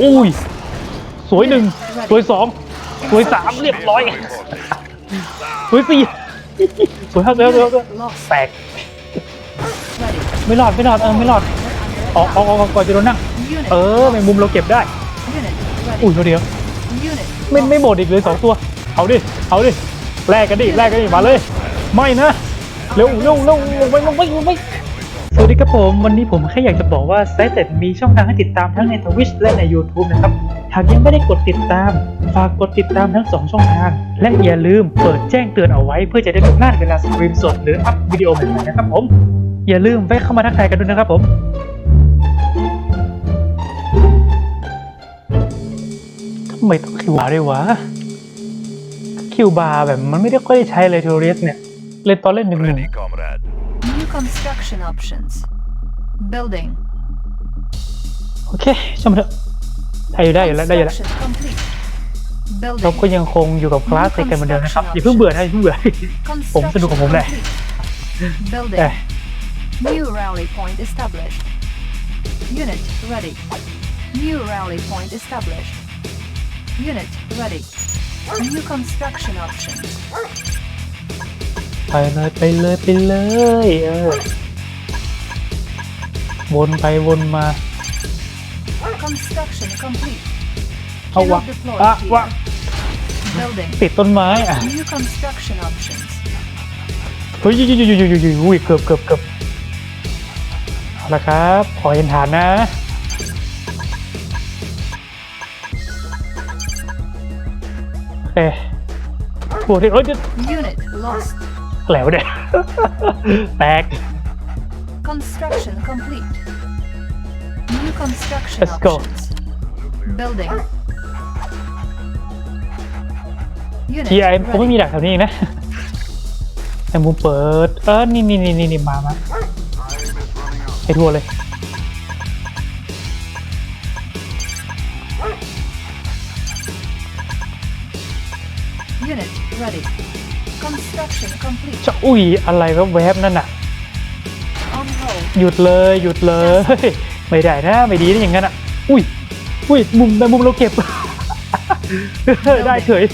อุ้ย สวยหนึ่งสวยสองสวยสามเรียบร้อย สวยสี่สวยห้าสวยห้าสวยห้าสวแตก ไม่รอดไม่รอดเออไม่รอดออกออกออกก่อนจะโดนนั่ง เออแมงมุมเราเก็บได้ อุ้ยเดียวไม่ไม่หมดอีกเลยสองตัว เอาดิ เอาดิ แลกกันดิ แลกกันดิ มาเลย ไม่นะ เร็วเร็วเร็วลงไปลงไปลงไป สวัสดีครับผม วันนี้ผมแค่อยากจะบอกว่าไซต์เต็ดมีช่องทางให้ติดตามทั้งในทวิชและใน YouTube นะครับ หากยังไม่ได้กดติดตาม ฝากกดติดตามทั้ง 2 ช่องทาง และอย่าลืมเปิดแจ้งเตือนเอาไว้เพื่อจะได้ไม่พลาดเวลาสตรีมสดหรืออัพวิดีโอใหม่ๆนะครับผม อย่าลืมแวะเข้ามาทักทายกันด้วยนะครับผมทำไมต้องคิวบาร์ด้วยวะ คิวบาร์แบบมันไม่ได้ค่อยได้ใช้เลยทูริสเนี่ย เล่นตอนเล่นหนึ่งหนึ่ง New construction options. Building. โอเคช่างมันเถอะได้อยู่ได้อยู่แล้วได้อยู่แล้ว Construction complete. เรา Building. ก็ยังคงอยู่กับคลาสเซกันเหมือนเดิมนะครับอย่าเพิ่งเบื่อนะอย่าเพิ่งเบื่อผมสนุกของผมแหละ complete. Building. เอ้ย New rally point established. Unit ready. New rally point established. Unit ready. New construction options. ไปเลยไปเลยไปเลยเออวนไปวนมา Construction complete. เอาวะ Cannot deploy อะวะ here. Building. ติดต้นไม้อะ New construction options. เฮ้ยยุยยุยยุยยุยยุยอุ้ยเกือบเกือบเกือบเอาละครับ ขอเห็นฐานนะ โอเคบวกที่เอ้ยเดี๋ยว Unit lost. แหลวเนี่ย แตก Construction complete. New construction Let's go. options. Building. Unit ทีไอผมไม่มี ready. ดักแถวนี้อีกนะแต่มุมเปิด เออนี่นี่นี่นี่นี่มามาให้ทั่วเลย ready. Construction complete. จะอุ้ยอะไรวะแวบนั่นน่ะ On hold. หยุดเลยหยุดเลย ไม่ได้นะไม่ดีนะอย่างนั้นอะ อุ้ยอุ้ยมุมในมุมเราเก็บ ได้เฉย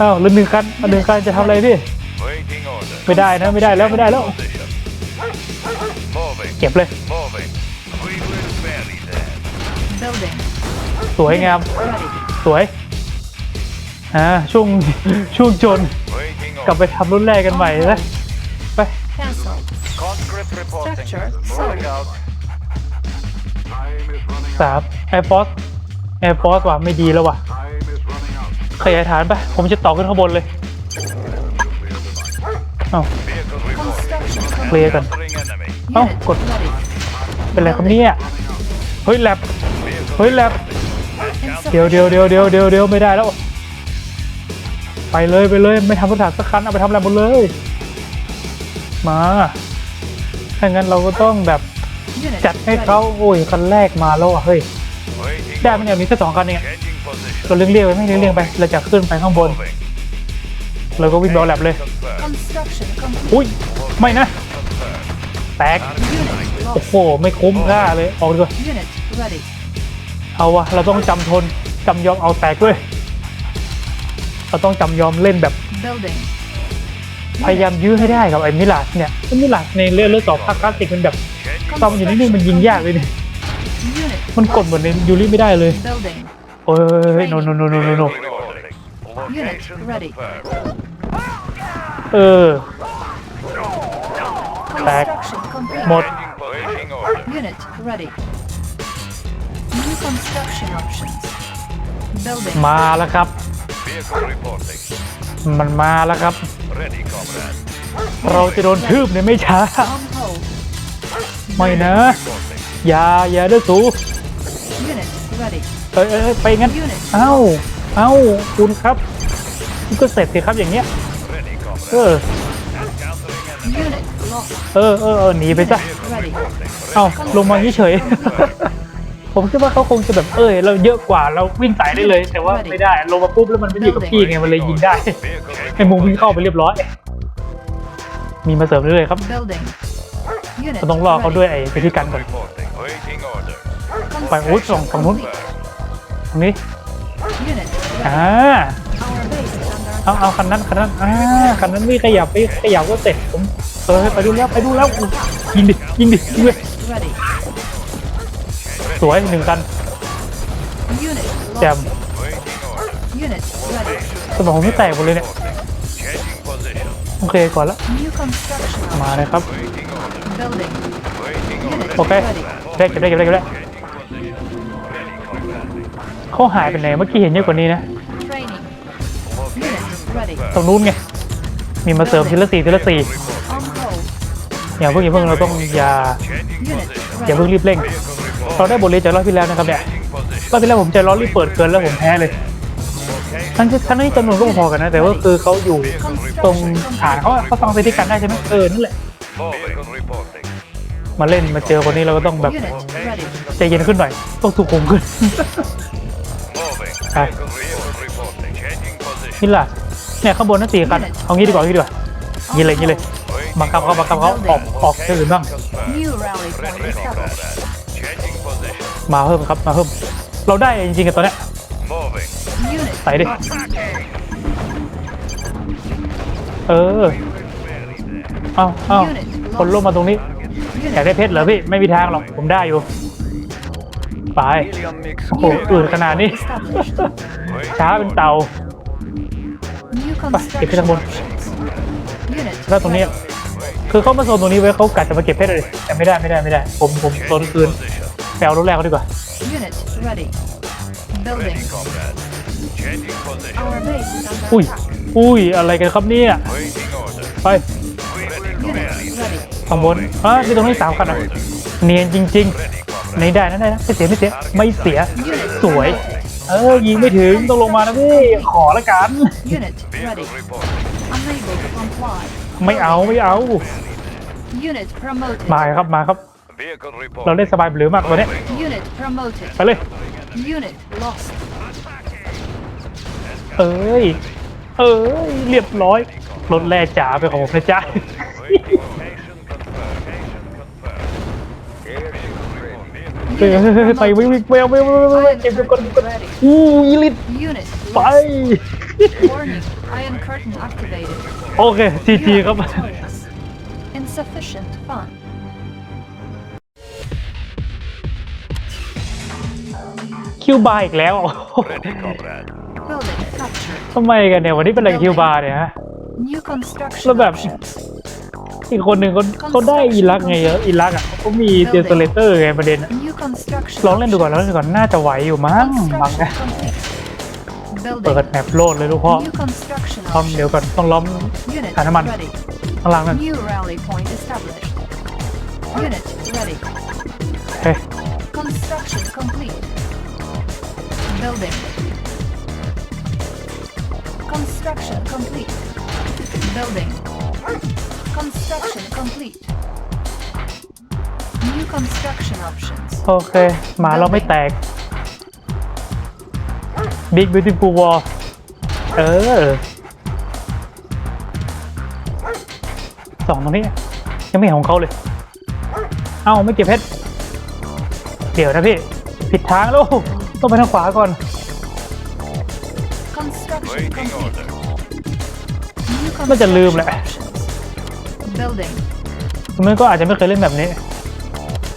อ้าวแล้วหนึ่งคันอันหนึ่งคันจะทำอะไรพี่ Waiting order. ไม่ได้นะ ไม่ได้แล้วไม่ได้แล้ว Position. Moving. เก็บเลย Moving. We will bury them. Building. สวยงาม Ready. สวย อ่าช่วงช่วงจนกลับไปทำรุ่นแรกกันใหม่นะไป Cancel. Conscript reporting. Structure Moving sold. out. สามแอร์ฟอสแอร์ฟอสว่ะไม่ดีแล้วว่ะขยายฐานไปผมจะต่อขึ้นข้างบนเลย เอ้า Vehicle. Construction เคลียร์กัน Entering enemy. เอ้ากด ready. เป็นไรครับเนี่ย เฮ้ยแลบ Vehicle เฮ้ยแลบ Encounter- เดี๋ยวเดี๋ยวเดี๋ยวเดี๋ยวเดี๋ยวเดี๋ยวไม่ได้แล้ว ไปเลยไปเลยไม่ทำรถถังสักคันเอาไปทำอะไรหมดเลย มาถ้างั้นเราก็ต้องแบบ Unit จัดให้ ready. เขาโอ้ยคันแรกมาแล้วอะเฮ้ย Waiting ได้ไหม order. เนี่ยมีแค่สองคันเอง Changing position. เราเลี่ยงเรียกไปไม่เลี่ยงเรียงไปเราจะขึ้นไปข้างบน Moving. เราก็วิ่งรอแลบเลย Confirmed. Construction complete. อุ้ยไม่นะ Confirmed. แตก Unit โอ้ lost. โหไม่คุ้มค่าเลยออกดีกว่า Unit ready. เอาวะเราต้องจำทนจำยอมเอาแตกด้วย เราต้องจำยอมเล่นแบบ Building. พยายามยื้อให้ได้กับไอ้มิลาสเนี่ยไอ้มิลาสในเรื่องเรื่องต่อภาคคลาสสิกมันแบบ Changing ตอนมันอยู่นิ่งๆมันยิงยากเลยเนี่ย Unit มันกดเหมือนในยูริไม่ได้เลย building. โอ้ยโนโนโนโนโนโน reporting. Location ready. confirmed. เออ Back. Construction complete. หมด Waiting order. Unit ready. New construction options. Building. มาแล้วครับ Vehicle reporting. มันมาแล้วครับ Ready, comrade. เราจะโดนทืบในไม่ช้า On hold. ไม่นะ Reporting. อย่า อย่าเด้อสู Unit ready. เอ้ยเอ้ยเอ้ยไปงั้น Unit เอ้า เอ้า คุณครับคุณก็เสร็จสิครับอย่างเงี้ย Ready, เอ comrade. อ Encountering enemy. Unit lost. เออเออเออหนีไปซะ Ready. Reporting. เอ้า ลงมาเฉยๆ ผมคิดว่าเขาคงจะแบบเอ้ยเราเยอะกว่าเราวิ่งสายได้เลย แต่ว่าไม่ได้ลงมาปุ๊บแล้วมันไม่ได้อยู่กับพี่ไงมันเลยยิงได้ Vehicle ให้มุมวิ่งเข้าไปเรียบร้อย มีมาเสริมเรื่อยๆครับ Building. Unit เราต้องรอเขาด้วยไอ้ไปที่กันก่อน reporting. Waiting order. ไปโอ้ยสองฝั่งนู้นตรงนี้ Unit อ่า ready. Our base is under เอาเอาคันนั้นคันนั้นอ่าคันนั้นไม่ขยับไปขยับก็เสร็จผมเออไปดูแล้วไปดูแล้วยิงดิยิงดิยิงเลย ready. สวยหนึ่งคัน Unit แจม lost. Waiting order. Unit ready. สมองผมไม่แตกหมดเลยเนี่ย Changing position. โอเคก่อนละ New construction มา options. เลยครับ Waiting order. Building. Waiting Unit order. โอเค ready. ได้เก็บได้เก็บได้เก็บได้ Changing position. Ready, comrade. เขาหายไปไหนเมื่อกี้เห็นเยอะกว่านี้นะ Training. Location Unit ready. ตรงนู้นไง มีมาเสริมทีละสี่ทีละสี่ On hold. อย่าเพิ่งอย่าเพิ่งเราต้องอย่า Changing Unit position. อย่า ready. เพิ่งรีบเร่ง Vehicle report. เราได้บทเรียนจากรอบที่แล้วนะครับเนี่ย Changing position. รอบที่แล้วผมใจร้อนรีบเปิดเกินแล้วผมแพ้เลย Location. ทั้งที่ทั้งที่จำนวนก็พอๆกันนะ แต่ว่าคือเขาอยู่ตรงฐานเขาอะเขาฟังไปที่กันได้ใช่ไหมเออนั่นแหละ Vehicle reporting. มาเล่นมาเจอคนนี้เราก็ต้องแบบ Unit ready. ใจเย็นขึ้นหน่อยต้องสุขุมขึ้น Moving. Ah. Vehicle vehicle reporting. Changing position. นี่ล่ะเนี่ยข้างบนนั่นสี่คันเอางี้ดีกว่าเอางี้ดีกว่า On ยิงเลยยิงเลย Waiting บังคับเขาบังคับเขาออกออกที่อื่นบ้าง มาเพิ่มครับมาเพิ่ม เราได้จริงๆกันตอนเนี้ย Moving. Unit ใส่ดิ lost. เออเอาเอาคนลงมาตรงนี้ อยากได้เพชรเหรอพี่ ไม่มีทางหรอก ผมได้อยู่ ไป Helium mix. โอ้โหอื่นขนาดนี้ Established. ช้าเป็นเตา New ไปเก็บเพชรข้างบน construction. Unit แล้วตรงนี้ คือเขามาโซนตรงนี้ไว้เขากัดจะมาเก็บเพชรเลย แต่ไม่ได้ไม่ได้ไม่ได้ ผมผมโซนคืน Position. แปลรถแรกเขาดีกว่า Unit ready. Building. Ready, comrade. Changing position. Our base is under อุ้ย attack. อุ้ย อะไรกันครับเนี่ย Waiting order. ไป Ready, Unit comrade. ready. ข้างบนอะที่ตรงนี้สามคันอะเนียนจริง Ready, ๆ comrade. ในได้นะได้นะไม่เสียไม่เสียไม่เสียสวย เออ ยิงไม่ถึงต้องลงมานะพี่ ขอละกัน Unit ready. Vehicle reporting. Unable to comply. ไม่เอาไม่เอา Unit promoted. มาครับมาครับ Vehicle เรา reporting. เล่นสบายหรือมากตัวเนี้ย Unit promoted. ไปเลย Unit lost. เอ้ย เอ้ย เรียบร้อย รถแร่จ๋าไปของผมนะจ๊ะ Waiting. Location confirmed. Location confirmed. Airship ready. เฮ้ย Unit เฮ้ยเฮ้ยไป promoted. วิ่งวิ่งไปเอาไปเอาไปเอาไปเอาไป Iron เก็บเก็บก่อนเก็บก่อน curtain ready. อู้ยลิต Unit ไป lost. Warning. Iron curtain activated. โอเคจีจีครับ คิวบาร์อีกแล้ว Ready, comrade. Building captured. ทำไมกันเนี่ยวันนี้เป็นอะไรกับคิวบาร์เนี่ยฮะ New construction แล้วแบบ options. อีกคนหนึ่งเขาเขาได้อิรักไงเยอะอิรักอะเขามีเดนเซเลเตอร์ไงประเด็นอะ New construction. ลองเล่นดูก่อนลองเล่นดูก่อนน่าจะไหวอยู่มั้งบัง Construction นะ complete. เปิด Building. แมปโหลดเลยลูกพ่อ New construction ทำเดี๋ยว options. ก่อนต้องล้อม Unit หาน้ำมัน ready. ข้างล่างนั่น New rally point established. Unit ready. เฮ้ย Construction complete. Building. Construction complete. Building. Construction complete. New construction options. โอเค หมาเราไม่แตกบิ๊กบิวตี้ฟูวอลเออสองตรงนี้ ยังไม่เห็นของเขาเลย เอ้า ไม่เก็บเพชร เดี๋ยวนะพี่ ผิดทางแล้ว ต้องไปทางขวาก่อน Construction Waiting complete. order. New น่าจะลืมแหละ construction options. Building. มันก็อาจจะไม่เคยเล่นแบบนี้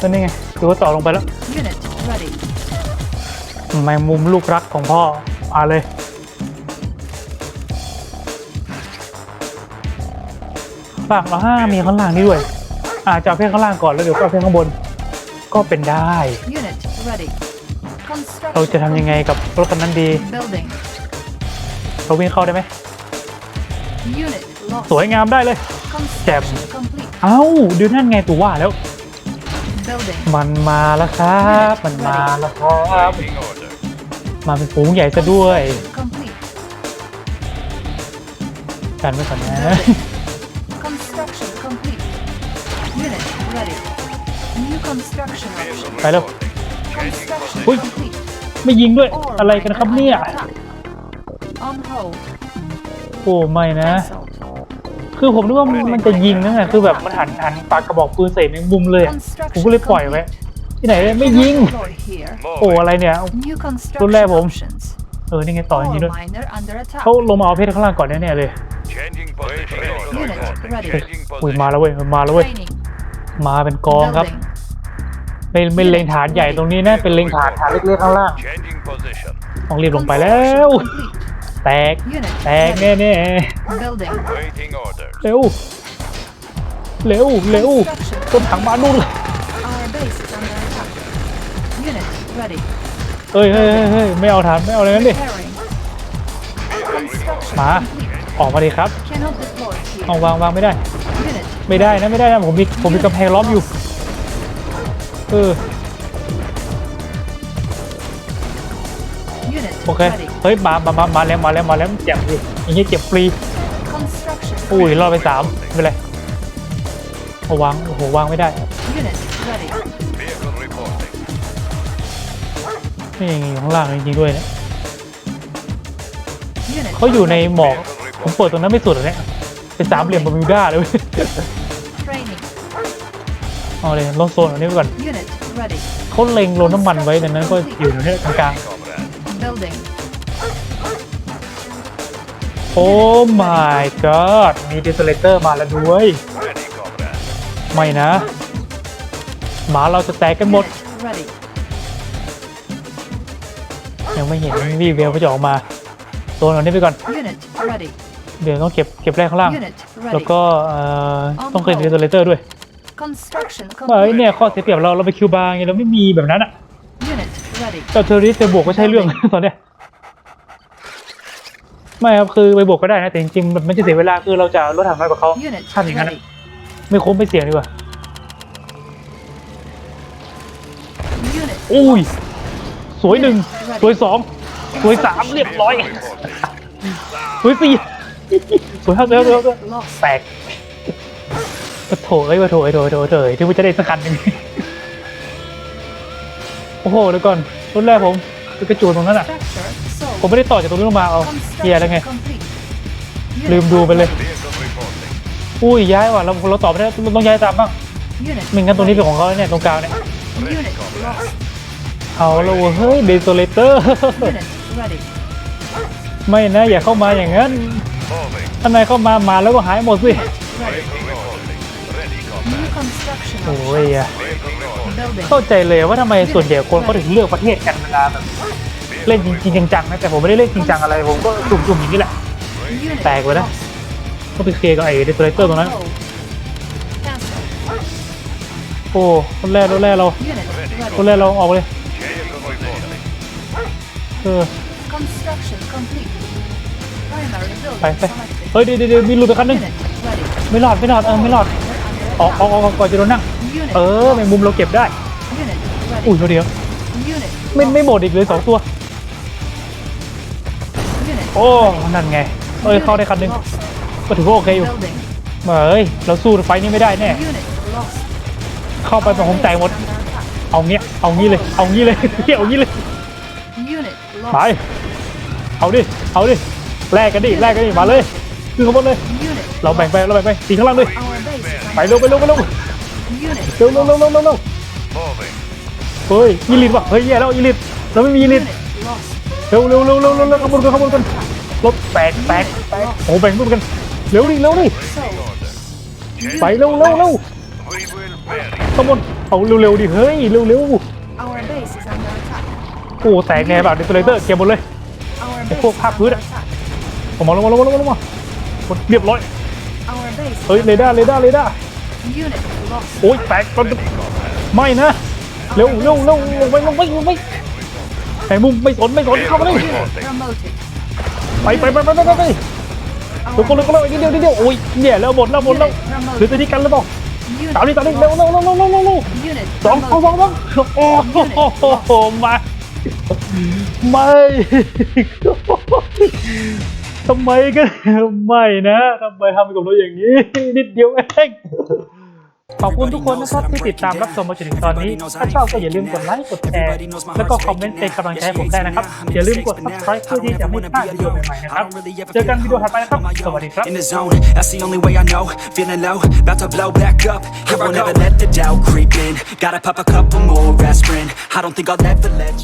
ก็นี่ไงดูว่าต่อลงไปแล้ว Unit ready. แมงมุมลูกรักของพ่อมาเลย ฝากเราห้ามีข้างล่างนี้ด้วย อาจจะเอาเพลงข้างล่างก่อนแล้วเดี๋ยวก็เอาเพลงข้างบน ก็เป็นได้ Unit ready. Construction เราจะทำยังไงกับรถคันนั้นดี complete. Building. เราวิ่งเข้าได้ไหม Unit lost. สวยงามได้เลย Construction complete. เอ้าดูนั่นไงตัวว่าแล้ว Building. มันมาแล้วครับ มันมาแล้วครับ Waiting order. มาเป็นฝูงใหญ่ซะด้วย Construction complete. กันไว้ก่อนนะ Construction complete. Unit ready. New construction Vehicle options. ไปแล้ว reporting. Changing Construction position. อุ้ย complete. ไม่ยิงด้วย All อะไรกันครับเนี่ย under attack. On hold. โอ้ไม่นะ Cancelled. คือผมนึกว่ามันจะยิงนะคือแบบมันหันหันปากกระบอกปืนใส่แมงมุมเลยอะผมก็เลยปล่อยไว้ Construction ที่ไหนไม่ยิง Deploy here. โอ้อะไรเนี่ย New รุ่นแรก construction ผม options. เออนี่ไงต่ออย่างนี้ Ore ด้วย miner under attack. เขาลงมาเอาเพชรข้างล่างก่อนแน่ๆเลย Changing position. Unit ready. Changing อุ้ย position. มาแล้วเว้ยมาแล้วเว้ย Training. มาเป็นกองครับ Building. เป็นเป็นเล็งฐานใหญ่ตรงนี้นะเป็นเล็งฐานฐานเล็กๆข้างล่าง Changing position. ต้องรีบลงไปแล้ว Construction complete. แตก Unit แตก ready. แน่แน่ Building. Waiting orders. ๆเร็วเร็วเร็วต้นถังมานู่นเลย Our base is under attack. Unit ready. เอ้ยเฮ้ยเฮ้ยเฮ้ยไม่เอาฐานไม่เอาอะไรนั้นดิ Repairing. Construction มา complete. ออกมาดิครับ Cannot deploy here. เอาวางวางไม่ได้ Unit ไม่ได้นะไม่ได้นะผมมีผมมีกำแพงล้อมอยู่เออ Unit โอเค ready. เฮ้ย มา มา มา มาแล้ว มาแล้ว มาแล้วเจ็บดิอย่างเงี้ยเจ็บฟรี Construction อุ้ย complete. รอดไปสามไม่เป็นไรเอาวาง โอ้โห วางไม่ได้ Unit ready. Vehicle reporting. นี่ยังอยู่ข้างล่างจริงๆด้วยเนี่ย Unit เขาอยู่ในหมอก Vehicle ผมเปิดตรงนั้นไม่สุดเหรอเนี่ย เป็นสามเหลี่ยมบาร์มิวด้าเลยเว้ย training. เอาเลยลงโซนอันนี้ไปก่อน Unit ready. เขาเล็งลงน้ำมันไว้ดังนั้นก็อยู่แถวนี้กลาง Comrade. Building. ๆโอ้ my god มีดิสเลเตอร์มาแล้วด้วย Ready, comrade. ไม่นะ หมาเราจะแตกกันหมด Unit ready. ยังไม่เห็นวีเวลเขาจะออกมาโซนอันนี้ไปก่อน Unit ready. เดี๋ยวต้องเก็บเก็บแรกข้างล่าง Unit แล้ว ready. ก็เอ่อต้องเกิดดิสเลเตอร์ด้วย Construction ว่าเอ้ย complete. เนี่ยข้อเสียเปรียบเราเราไปคิวบาร์ไงเราไม่มีแบบนั้นอะ Unit ready. แต่เทอร์ริสไปบวกก็ใช่เรื่อง ตอนเนี้ยไม่ครับคือไปบวกก็ได้นะแต่จริงๆมันไม่ใช่เสียเวลาคือเราจะลดถังน้อยกว่าเขา Unit ท่านอย่างนั้นอะ ready. ไม่คุ้มไม่เสี่ยงดีกว่า Unit อุ้ยสวยหนึ่งสวยสองสวยสามเรียบร้อย สวยสี่ สวยห้าสวยห้าสวยห้าสวย Unit lost. แตกปะ โถเอ้ยปะโถเอ้ยโถโถโถเอ้ยที่ว่าจะได้สักคันหนึ่งโอ้โหเดี๋ยวก่อนรุ่นแรกผมคือกระจูนตรงนั้นอะ ผมไม่ได้ต่อจากตรงนี้ลงมาเอาเฮียแล้วไง ลืมดูไปเลย อุ้ยย้ายว่ะเราเราตอบไม่ได้ต้องย้ายตามบ้างไม่งั้นตรงนี้เป็นของเขาเนี่ยตรงกลางเนี่ยเอาล้วเว้ยเฮ้ยเดโซเลเตอร์ไม่นะอย่าเข้ามาอย่างนั้นถ้านายเข้ามามาแล้วก็หายหมดสิ โอ้ options. ยอะ Vehicle reporting. Building. เข้าใจเลยว่าทำไมส่วนใหญ่คนเขาถึงเลือกประเทศกันเวลาแบบเล่นจริงๆจังๆนะแต่ผมไม่ได้เล่นจริงจังอะไรผมก็จุ่มๆอย่างนี้แหละ Unit แตกไปนะ lost. ก็ไปเคลียร์กับไอ้เดโซเลเตอร์ตรงนั้น Hold. Cancel. โอ้คนแรกคนแรกเรา Unit คน ready. แรกเราออกเลย Vehicle reporting. เออ Construction complete. Primary building ไปไป selected. เฮ้ยเดี๋ยวเดี๋ยวเดี๋ยวมีหลุดไปคันหนึง Unit ready. ไม่รอดไม่รอดเออไม่รอด Under ออกออกออกออกก่อนจะโดนนั่ง Unit เออแมงมุมเราเก็บได้ Unit อุ้ย ready. เดี๋ยว Unit ไม่ lost. ไม่หมดอีกเลยสองตัว Unit โอ้นั่นไง เอ้ยเข้าได้คันหนึง lost. ก็ถือว่าโอเคอยู่ Building. เอ้ยเราสู้ไฟนี้ไม่ได้แน่ Unit lost. เข้าไปเป็นผมแตกหมด Under attack. เอาเงี้ย เอางี้เลย เอางี้เลยเอางี้เลย Unit ไป lost. เอาดิ เอาดิ แลกกันดิ แลกกันดิ มาเลย ขึ้นข้างบนเลย เราแบ่งไป เราแบ่งไป ตีข้างล่างเลย ไปเร็วไปเร็วไปเร็วเร็วเร็วเร็วเร็วเร็วเฮ้ยยีริตว่ะเฮ้ยแย่แล้วยีริตเราไม่มียีริตเร็วเร็วเร็วเร็วเร็วเร็วขบวนกันขบวนกันรถแตกแตกแตกโอ้แบ่งรุ่นกัน เร็วดิเร็วดิไปเร็วเร็วเร็ว We will bury. ขบวนเอาเร็วๆดิเฮ้ยเร็วเร็วโอ้แตกไงแบบดิสเลเตอร์เก็บหมดเลย Our Cái base phuộc is tháp under hứa đấy. attack. ผมมาลงมาลงมาลงมาลงมา หมดเรียบร้อย Our base is เฮ้ย เร under ดาร์เรดาร์เรดาร์ Unit lost. โอ้ยแตกมันไม่นะ เร็วเร็วเร็วลงไปลงไปลงไปไอ้มุมไม่สนไม่สนเข้ามาเลย Unit promoted. ไปไปไปไปไปไปไป Our เดี๋ยวคนเร็วคนเร็วอีกนิดเดียวนิดเดียวโอ้ยเนี่ยแล้วหมดแล้วหมดแล้ว Unit หรือ promoted. จะที่กันหรือเปล่า Unit ตามนี้ตามนี้เร็วเร็วเร็วเร็วเร็วเร็วเร็ว Unit สองเอาสอง promoted. สองโอ้โหมาไม่ ทำไมกันไม่นะทำไมทำกับเราอย่างนี้ นิดเดียวเองขอบคุณทุกคนนะครับที่ติดตามรับชมมาจนถึงตอนนี้ ถ้าชอบก็อย่าลืมกดไลค์กดแชร์แล้วก็คอมเมนต์เป็นกำลังใจให้ผมได้นะครับ อย่าลืมกด subscribe เพื่อที่จะไม่พลาดวิดีโอใหม่ๆนะครับ เจอกันวิดีโอถัดไปนะครับ สวัสดีครับ In the zone, that's the only way I know. Feeling low, about to blow back up. Here I won't ever let the doubt creep in. Gotta pop a couple more aspirin. I don't think I'll ever let you.